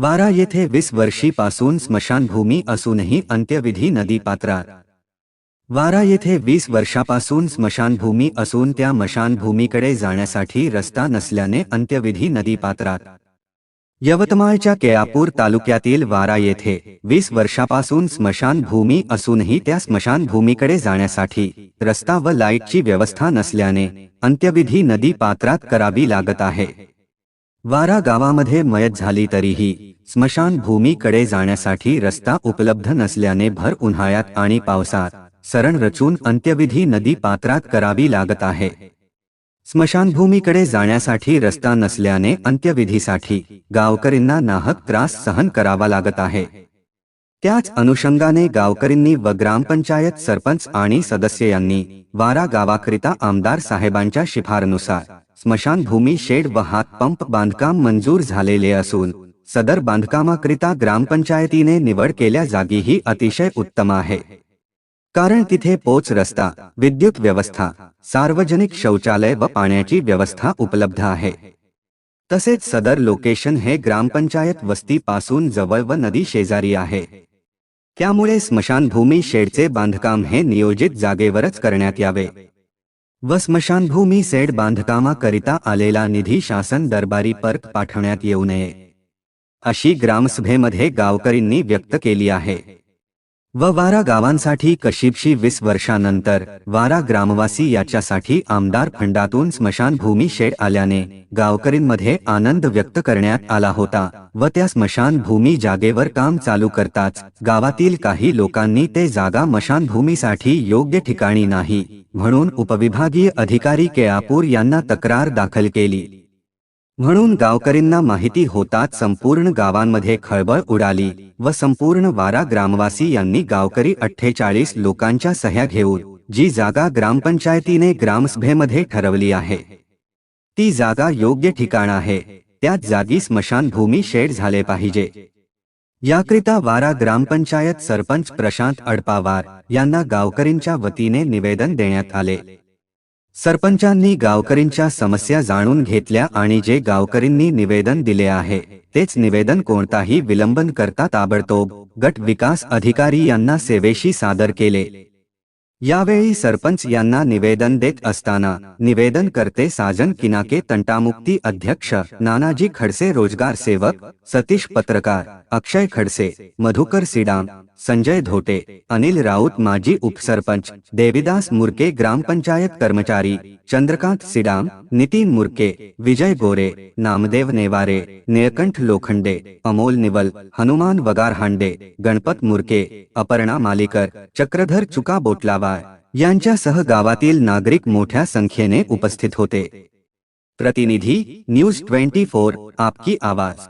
वारा येथे वीस वर्षीपासून स्मशानभूमी असूनही अंत्यविधी नदी पात्रात. वारा येथे वीस वर्षापासून स्मशानभूमी असून त्या मशानभूमीकडे जाण्यासाठी रस्ता नसल्याने अंत्यविधी नदी पात्रात. यवतमाळच्या केळापूर तालुक्यातील वारा येथे वीस वर्षापासून स्मशानभूमी असूनही त्या स्मशानभूमीकडे जाण्यासाठी रस्ता व लाईटची व्यवस्था नसल्याने अंत्यविधी नदी पात्रात करावी लागत आहे. वारा गावामध्ये मयत झाली तरीही स्मशानभूमीकडे जाण्यासाठी रस्ता उपलब्ध नसल्याने भर उन्हाळ्यात आणि पावसात सरण रचून अंत्यविधी नदी पात्रात करावी लागत आहे. स्मशानभूमीकडे जाण्यासाठी रस्ता नसल्याने अंत्यविधीसाठी गावकरींना नाहक त्रास सहन करावा लागत आहे. त्याच अनुषंगाने गावकरींनी व ग्रामपंचायत सरपंच आणि सदस्य यांनी वारा गावाकरिता आमदार साहेबांच्या शिफारनुसार स्मशानभूमी शेड व हातपंप बांधकाम मंजूर झालेले असून सदर बांधकामाकरिता ग्रामपंचायतीने निवड केल्या जागी ही अतिशय उत्तम आहे. कारण तिथे पोच रस्ता विद्युत व्यवस्था सार्वजनिक शौचालय व पाण्याची व्यवस्था उपलब्ध आहे. तसेच सदर लोकेशन हे ग्रामपंचायत वस्तीपासून जवळ व नदी शेजारी आहे. त्यामुळे स्मशानभूमी शेडचे बांधकाम हे नियोजित जागेवरच करण्यात यावे. व स्मशानभूमी सेड बांधकामाकरिता आलेला निधी शासन दरबारी परत पाठवण्यात येऊ नये अशी ग्रामसभेमध्ये गावकरींनी व्यक्त केली आहे. व वारा गावांसाठी कशिबशी वीस वर्षानंतर वारा ग्रामवासी याच्यासाठी आमदार फंडातून स्मशानभूमी शेड आल्याने गावकरींमध्ये आनंद व्यक्त करण्यात आला होता व त्या स्मशानभूमी जागेवर काम चालू करताच गावातील काही लोकांनी ते जागा मशानभूमीसाठी योग्य ठिकाणी नाही म्हणून उपविभागीय अधिकारी केळापूर यांना तक्रार दाखल केली. म्हणून गावकरींना माहिती होताच संपूर्ण गावांमध्ये खळबळ उडाली व संपूर्ण वारा ग्रामवासी यांनी गावकरी अठ्ठेचाळीस लोकांच्या सह्या घेऊन जी जागा ग्रामपंचायतीने ग्रामसभेमध्ये ठरवली आहे ती जागा योग्य ठिकाण आहे त्याच जागी स्मशानभूमी शेड झाले पाहिजे. याकरिता वारा ग्रामपंचायत सरपंच प्रशांत अडपावार यांना गावकरींच्या वतीने निवेदन देण्यात आले. सरपंचांनी गावकरींच्या समस्या जाणून घेतल्या आणि जे गावकरींनी निवेदन दिले आहे तेच निवेदन कोणताही विलंबन करता ताबडतोब गट विकास अधिकारी यांना सेवेशी सादर केले. यावेळी सरपंच यांना निवेदन देत असताना निवेदन करते साजन किनाके तंटामुक्ती अध्यक्ष नानाजी खडसे रोजगार सेवक सतीश पत्रकार अक्षय खडसे मधुकर सिडाम संजय धोटे, अनिल राऊत माजी उपसरपंच, देविदास मुरके ग्रामपंचायत कर्मचारी, चंद्रकांत सिडाम, नितीन मुरके, विजय गोरे, नामदेव नेवारे निळकंठ लोखंडे, अमोल निवल, हनुमान वगार हांडे गणपत मुरके, अपर्णा मालिकर, चक्रधर चुका बोटलावार यांच्यासह गावातील नागरिक मोठ्या संख्येने उपस्थित होते. प्रतिनिधी, न्यूज़ ट्वेंटी फोर, आपकी आवाज़.